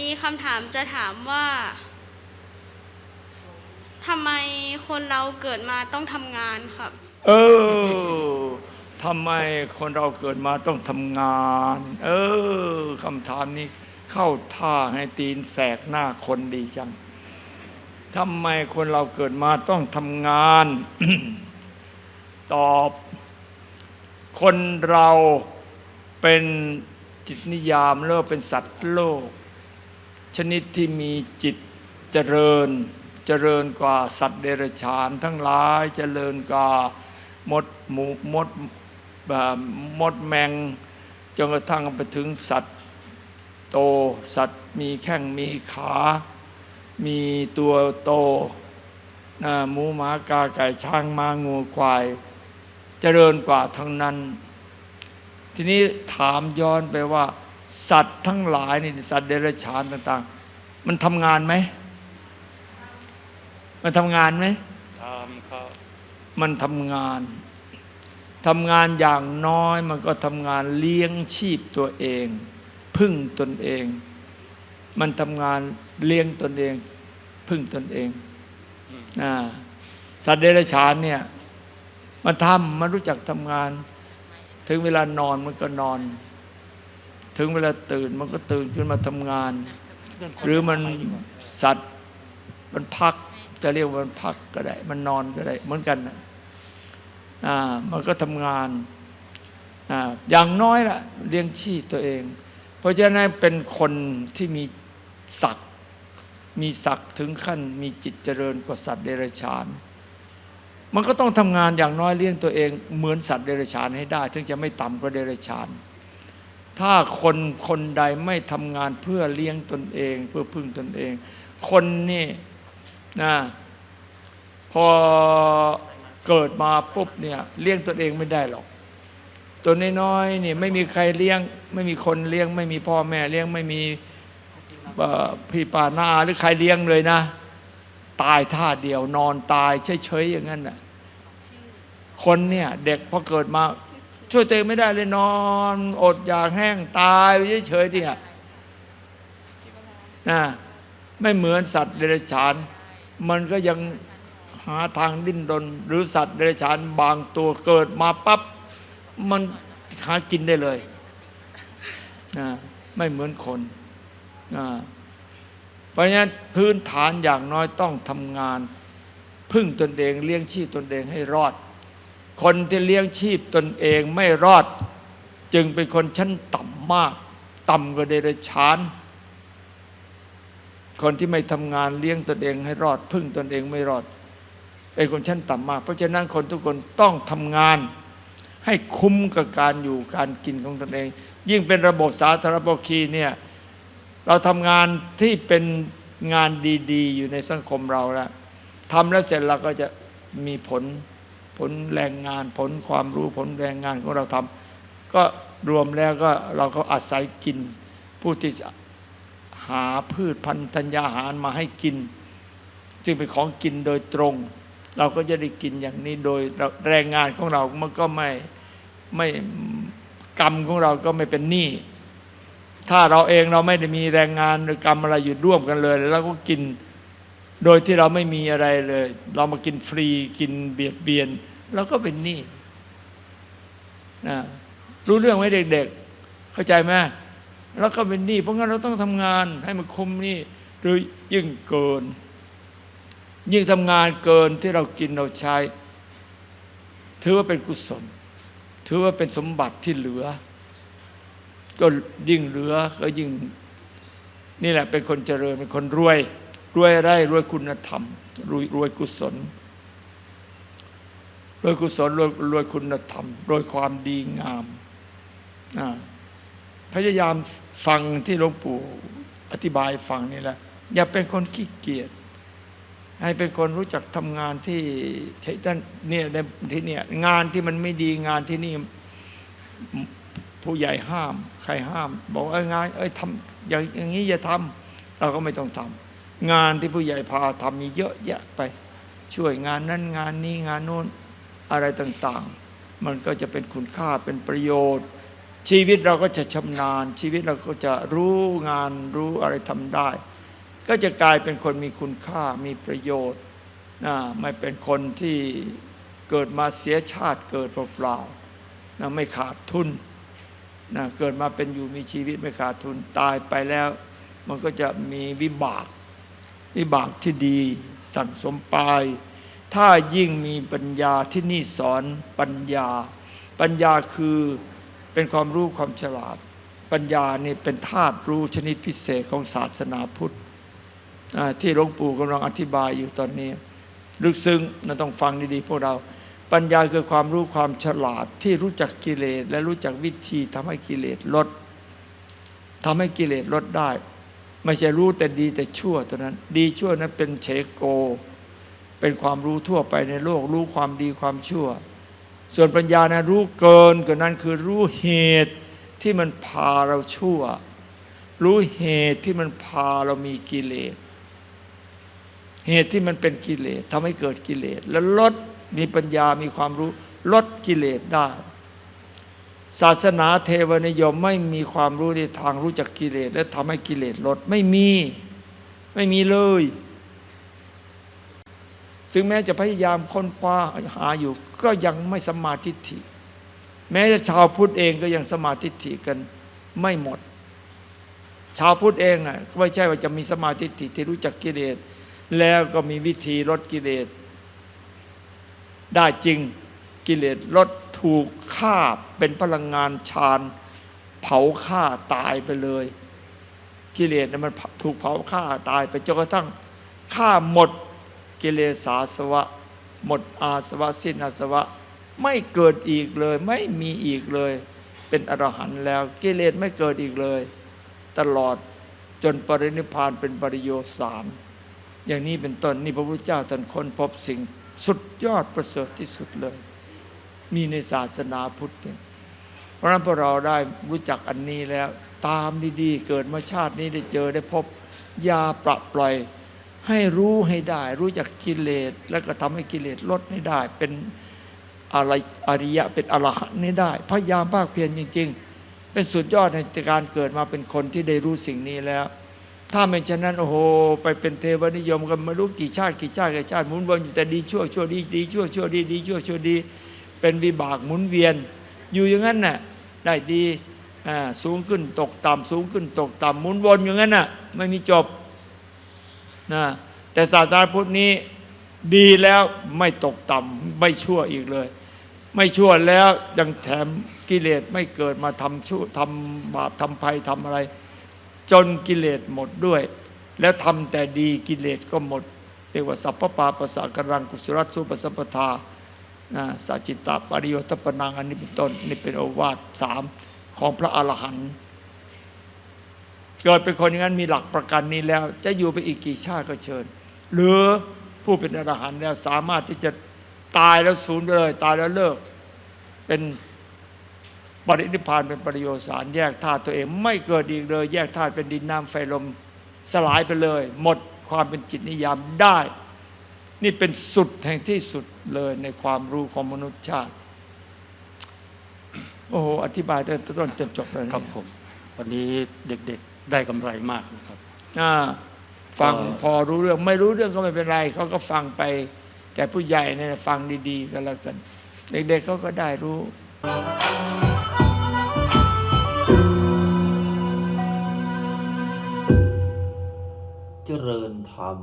มีคำถามจะถามว่าทำไมคนเราเกิดมาต้องทำงานครับ เออทำไมคนเราเกิดมาต้องทำงาน เออคำถามนี้เข้าท่าให้ตีนแสกหน้าคนดีจังทำไมคนเราเกิดมาต้องทำงาน ตอบ คนเราเป็นจิตนิยามเรียกว่าเป็นสัตว์โลก ชนิดที่มีจิตเจริญ เจริญกว่าสัตว์เดรัจฉานทั้งหลายเจริญกว่ามดหมูมดมดแมงจนกระทั่งไปถึงสัตว์โตสัตว์มีแข้งมีขา มีตัวโตนะหมูหมากาไก่ช้างม้างูควาย เจริญกว่าทั้งนั้น ทีนี้ถามย้อนไปว่า สัตว์ทั้งหลายนี่สัตว์เดรัจฉานต่าง ๆ มันทำงานไหม มันทำงานไหมทำครับมันทำงานทำงานอย่างน้อยมันก็ทำงานเลี้ยงชีพตัวเอง พึ่งตนเอง มันทำงานเลี้ยงตนเอง พึ่งตนเองนะสัตว์เดรัจฉานเนี่ยมันทำมันรู้จักทำงาน ถึงเวลานอนมันก็นอน ถึงเวลาตื่นมันก็ตื่นขึ้นมาทำงาน หรือมันสัตว์มันพัก จะเรียกว่ามันพักก็ได้ มันนอนก็ได้ เหมือนกันนะอ่ามันก็ทำงานอ่าอย่างน้อยละเลี้ยงชีพตัวเอง เพราะฉะนั้นเป็นคนที่มีศักดิ์มีศักดิ์ถึงขั้น มีจิตเจริญกว่าสัตว์เดรัจฉานมันก็ต้องทำงานอย่างน้อยเลี้ยงตัวเอง เหมือนสัตว์เดรัจฉานให้ได้ ถึงจะไม่ต่ำกว่าเดรัจฉาน ถ้าคนคนใดไม่ทำงานเพื่อเลี้ยงตนเอง เพื่อพึ่งตนเอง คนนี่นะพอเกิดมาปุ๊บเนี่ยเลี้ยงตนเองไม่ได้หรอก ตัวน้อยๆนี่ไม่มีใครเลี้ยง ไม่มีคนเลี้ยง ไม่มีพ่อแม่เลี้ยงไม่มีพี่ป้าน้าหรือใครเลี้ยงเลยนะ ตายท่าเดียวนอนตายเฉยๆอย่างนั้นน่ะคนเนี่ยเด็กพอเกิดมา ช่วยตัวเองไม่ได้เลยนอน อดอยากแห้งตายไปเฉยๆเนี่ยนะไม่เหมือนสัตว์เดรัจฉาน มันก็ยังหาทางดิ้นรนหรือสัตว์เดรัจฉานบางตัวเกิดมาปั๊บมันหากินได้เลยนะไม่เหมือนคนนะเพราะฉะนั้นพื้นฐานอย่างน้อยต้องทำงาน พึ่งตนเองเลี้ยงชีพตนเองให้รอด คนที่เลี้ยงชีพตนเองไม่รอด จึงเป็นคนชั้นต่ำมาก ต่ำกว่าเดรัจฉาน คนที่ไม่ทำงานเลี้ยงตนเองให้รอด พึ่งตนเองไม่รอด เป็นคนชั้นต่ำมาก เพราะฉะนั้นคนทุกคนต้องทำงาน ให้คุ้มกับการอยู่การกินของตนเอง ยิ่งเป็นระบบสาธารณภคีเนี่ยเราทำงานที่เป็นงานดี ๆ อยู่ในสังคมเราแล้วทำแล้วเสร็จเราก็จะมีผล ผลแรงงาน ผลความรู้ผลแรงงานของเราทำก็รวมแล้วก็เราก็อาศัยกิน ผู้ที่หาพืชพันธัญญาหารมาให้กิน จึงเป็นของกินโดยตรง เราก็จะได้กินอย่างนี้โดยแรงงานของเรามันก็ไม่ไม่กรรมของเราก็ไม่เป็นหนี้ถ้าเราเองเราไม่ได้มีแรงงานหรือกรรมอะไรอยู่ร่วมกันเลย แล้วก็กินโดยที่เราไม่มีอะไรเลย เรามากินฟรีกินเบียดเบียน เราก็เป็นหนี้นะรู้เรื่องไหมเด็ก ๆ เข้าใจไหมแล้วก็เป็นหนี้เพราะงั้นเราต้องทำงานให้มันคุ้มหนี้หรือยิ่งเกิน ยิ่งทำงานเกินที่เรากินเราใช้ ถือว่าเป็นกุศล ถือว่าเป็นสมบัติที่เหลือ ก็ยิ่งเหลือก็ยิ่งนี่แหละเป็นคนเจริญเป็นคนรวย รวยอะไรรวยคุณธรรมรวยรวยกุศล รวยกุศลรวยรวยคุณธรรมรวยความดีงาม พยายามฟังที่หลวงปู่อธิบายฟังนี่แหละ อย่าเป็นคนขี้เกียจให้เป็นคนรู้จักทำงานที่ที่นเนี่ยในที่เนี่ยงานที่มันไม่ดีงานที่นี่ผู้ใหญ่ห้าม ใครห้าม บอกเอ้ยงานเอ้ยทำอย่างอย่างนี้อย่าทำเราก็ไม่ต้องทำงานที่ผู้ใหญ่พาทำมีเยอะแยะไป ช่วยงานนั้นงานนี้งานโน้น อะไรต่างๆ มันก็จะเป็นคุณค่าเป็นประโยชน์ ชีวิตเราก็จะชำนาญ ชีวิตเราก็จะรู้งานรู้อะไรทำได้ ก็จะกลายเป็นคนมีคุณค่ามีประโยชน์นะไม่เป็นคนที่เกิดมาเสียชาติเกิดเปล่าๆนะไม่ขาดทุนนะเกิดมาเป็นอยู่มีชีวิตไม่ขาดทุนตายไปแล้ว มันก็จะมีวิบาก วิบากที่ดี สั่งสมไป ถ้ายิ่งมีปัญญาที่นี่สอนปัญญา ปัญญาคือเป็นความรู้ความฉลาด ปัญญานี่เป็นธาตุรู้ชนิดพิเศษของศาสนาพุทธที่หลวงปู่กำลังอธิบายอยู่ตอนนี้ ลึกซึ้งนะต้องฟังดีๆพวกเรา ปัญญาคือความรู้ความฉลาดที่รู้จักกิเลสและรู้จักวิธีทำให้กิเลสลดทำให้กิเลสลดได้ ไม่ใช่รู้แต่ดีแต่ชั่วตัวนั้น ดีชั่วนั้นเป็นเชโก เป็นความรู้ทั่วไปในโลก รู้ความดีความชั่ว ส่วนปัญญานะรู้เกินกว่านั้นคือรู้เหตุที่มันพาเราชั่ว รู้เหตุที่มันพาเรามีกิเลส เหตุที่มันเป็นกิเลสทำให้เกิดกิเลส แล้วลดมีปัญญามีความรู้ลดกิเลสได้ ศาสนาเทวนิยมไม่มีความรู้ในทางรู้จักกิเลส และทำให้กิเลสลดไม่มี ไม่มีเลย ซึ่งแม้จะพยายามค้นคว้าหาอยู่ ก็ยังไม่สมาธิฐิ แม้จะชาวพุทธเองก็ยังสมาธิฐิกันไม่หมด ชาวพุทธเองอะก็ไม่ใช่ว่าจะมีสมาธิฐิที่รู้จักกิเลสแล้วก็มีวิธีลดกิเลสได้จริงกิเลสลดถูกฆ่าเป็นพลังงานฌานเผาฆ่าตายไปเลย กิเลสเนี่ยมันถูกเผาฆ่าตายไปจนกระทั่งฆ่าหมด กิเลสาสวะ หมดอาสวะสิ้นอาสวะ ไม่เกิดอีกเลย ไม่มีอีกเลย เป็นอรหันต์แล้วกิเลสไม่เกิดอีกเลย ตลอดจนปรินิพานเป็นปริโยสารอย่างนี้เป็นต้นนี่พระพุทธเจ้าท่านค้นพบสิ่งสุดยอดประเสริฐที่สุดเลย มีในศาสนาพุทธเนี่ยเพราะนั้นพวกเราได้รู้จักอันนี้แล้ว ตามดีๆ เกิดมาชาตินี้ได้เจอได้พบ อยาปรับปล่อย ให้รู้ให้ได้ รู้จักกิเลส แล้วก็ทำให้กิเลสลดให้ได้ เป็นอะไรอริยะเป็นอรหันต์ให้ได้ พยายามภาคเพียรจริง ๆ เป็นสุดยอดในการเกิดมาเป็นคนที่ได้รู้สิ่งนี้แล้ว ถ้าไม่ฉะนั้นโอ้โหไปเป็นเทวนิยมกันไม่รู้กี่ชาติกี่ชาติกี่ชาติหมุนวนอยู่แต่ดีชั่วชั่วดีดีชั่วชั่วดีดีชั่วชั่วดี เป็นวิบากหมุนเวียน อยู่อย่างนั้นน่ะได้ดีอ่าสูงขึ้นตกต่ำสูงขึ้นตกต่ำหมุนวนอย่างนั้นน่ะไม่มีจบ นะแต่ศาสนาพุทธนี้ดีแล้วไม่ตกต่ำไม่ชั่วอีกเลย ไม่ชั่วแล้วยังแถมกิเลสไม่เกิดมาทำชั่วทำบาปทำภัยทำอะไร จนกิเลสหมดด้วย แล้วทำแต่ดีกิเลสก็หมดเรียกว่าสัพพปาปะสะกรังกุศลสุปสัพพทานะสัจจิตาปริโยทปนังอันนี้เป็นต้นนี่เป็นโอวาทสามของพระอรหันต์ เกิดเป็นคนอย่างนั้นมีหลักประกันนี้แล้ว จะอยู่ไปอีกกี่ชาติก็เชิญ หรือผู้เป็นอรหันต์แล้วสามารถที่จะตายแล้วสูญไปเลย ตายแล้วเลิก เป็นปรินิพานเป็นปริโยสารแยกธาตุตัวเอง ไม่เกิดอีกเลย แยกธาตุเป็นดินน้ำไฟลมสลายไปเลย หมดความเป็นจิตนิยามได้ นี่เป็นสุดแห่งที่สุดเลยในความรู้ของมนุษยชาติ โอ้โหอธิบายตั้งแต่ต้นจนจบเลยครับผม วันนี้เด็กๆ ได้กำไรมากนะครับอ่าฟังเอ่อพอรู้เรื่องไม่รู้เรื่องก็ไม่เป็นไรเขาก็ฟังไป แต่ผู้ใหญ่เนี่ยฟังดีๆก็แล้วกัน เด็กๆเขาก็ได้รู้เจริญธรรม